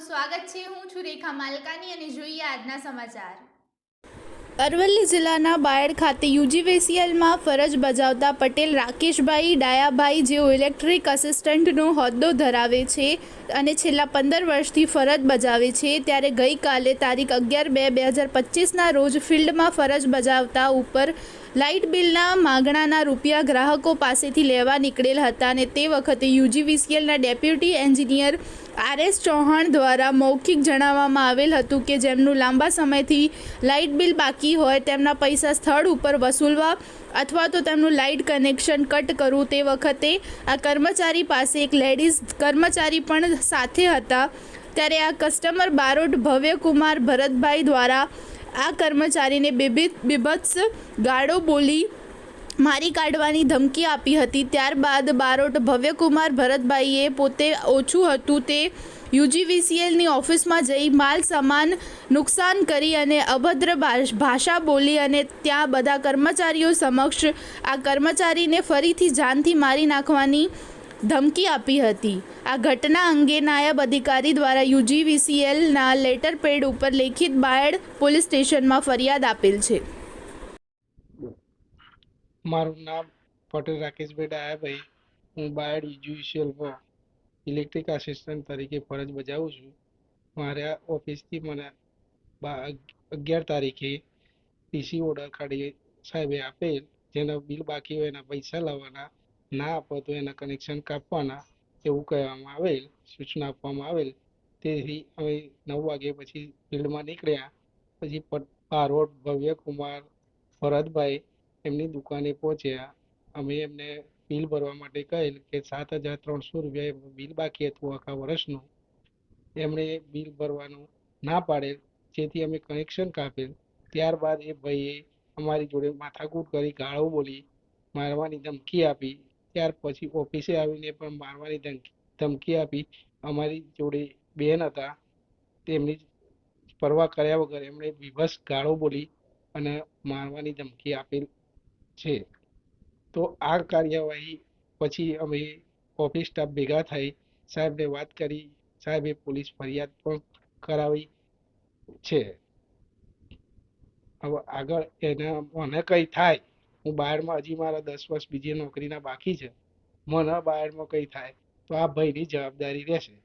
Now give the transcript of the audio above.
છે. હું છું રેખા માલકાની અને જોઈએ આજના સમાચાર. અરવલ્લી જિલ્લાના બાયડ ખાતે યુજીવીસીએલમાં ફરજ બજાવતા પટેલ રાકેશભાઈ ડાયાભાઈ જેઓ ઇલેક્ટ્રિક અસિસ્ટન્ટનો હોદ્દો ધરાવે છે અને છેલ્લા પંદર વર્ષથી ફરજ બજાવે છે, ત્યારે ગઈકાલે તારીખ અગિયાર બે બે હજાર પચીસના રોજ ફિલ્ડમાં ફરજ બજાવતા ઉપર લાઇટ બિલના માગણાના રૂપિયા ગ્રાહકો પાસેથી લેવા નીકળેલ હતા અને તે વખતે યુજીવીસીએલના deputy engineer R S Chauhan દ્વારા મૌખિક જણાવવામાં આવેલ હતું કે જેમનું લાંબા સમયથી લાઇટ બિલ બાકી હોય તેમના પૈસા સ્થળ ઉપર વસૂલવા અથવા તો તેમનું લાઇટ કનેક્શન કટ કરવું તે વખતે આ કર્મચારી પાસે એક લેડીઝ કર્મચારી પણ સાથે હતા. ત્યારે આ કસ્ટમર બારોટ ભવ્યકુમાર ભરતભાઈ દ્વારા આ કર્મચારીને બીબી બીભત્સ ગાળો બોલી મારી કાઢવાની ધમકી આપી હતી. ત્યારબાદ બારોટ ભવ્યકુમાર ભરતભાઈએ પોતે ઓછું હતું તે યુજીવીસીએલની ઓફિસમાં જઈ માલ સામાન નુકસાન કરી અને અભદ્ર ભાષા બોલી અને ત્યાં બધા કર્મચારીઓ સમક્ષ આ કર્મચારીને ફરીથી જાનથી મારી નાખવાની ધમકી આપી હતી. આ ઘટના અંગે નાયબ અધિકારી દ્વારા યુજીવીસીએલના લેટર પેડ ઉપર લેખિત બાયડ પોલીસ સ્ટેશનમાં ફરિયાદ આપેલ છે. મારું નામ પટેલ રાકેશભાઈ ડાયાભાઈ. હું બાયડ યુજીવીસીએલમાં ઇલેક્ટ્રિક આસિસ્ટન્ટ તરીકે ફરજ બજાવું છું. મારા ઓફિસથી મને અગિયાર તારીખે પીસી ઓર્ડર કાઢી સાહેબે આપેલ. જેના બિલ બાકી હોય એના પૈસા લાવવાના. ના આપો તો એના કનેક્શન કાપવાના, એવું કહેવામાં આવેલ, સૂચના આપવામાં આવેલ. તેથી અમે નવ વાગે પછી ફિલ્ડમાં નીકળ્યા. પછી પટ ભવ્યકુમાર, ભરતભાઈ એમની દુકાને પહોંચ્યા. અમે એમને બિલ ભરવા માટે કહેલ કે સાત હજાર ત્રણસો રૂપિયા બિલ બાકી હતું આખા વર્ષનું. એમણે બિલ ભરવાનું ના પાડેલ, જેથી અમે કનેક્શન કાપેલ. ત્યારબાદ એ ભાઈએ અમારી જોડે માથાકૂટ કરી ગાળો બોલી, મારવાની ધમકી આપી. ત્યાર પછી ઓફિસે આવીને પણ મારવાની ધમકી આપી. અમારી જોડે બેન હતા. તેમની પરવા કર્યા વગર એમણે વિભત્સ ગાળો બોલી અને મારવાની ધમકી આપેલ છે. તો આ કાર્યવાહી પછી અમે ઓફિસ સ્ટાફ ભેગા થઈ સાહેબને વાત કરી. સાહેબે પોલીસ ફરિયાદ પણ કરાવી છે. હવે આગળ એના મને કંઈ થાય હું બાયડમાં હજી મારા દસ વર્ષ બીજી નોકરીના બાકી છે. મને બાયડમાં કંઈ થાય તો આ ભાઈની જવાબદારી રહેશે.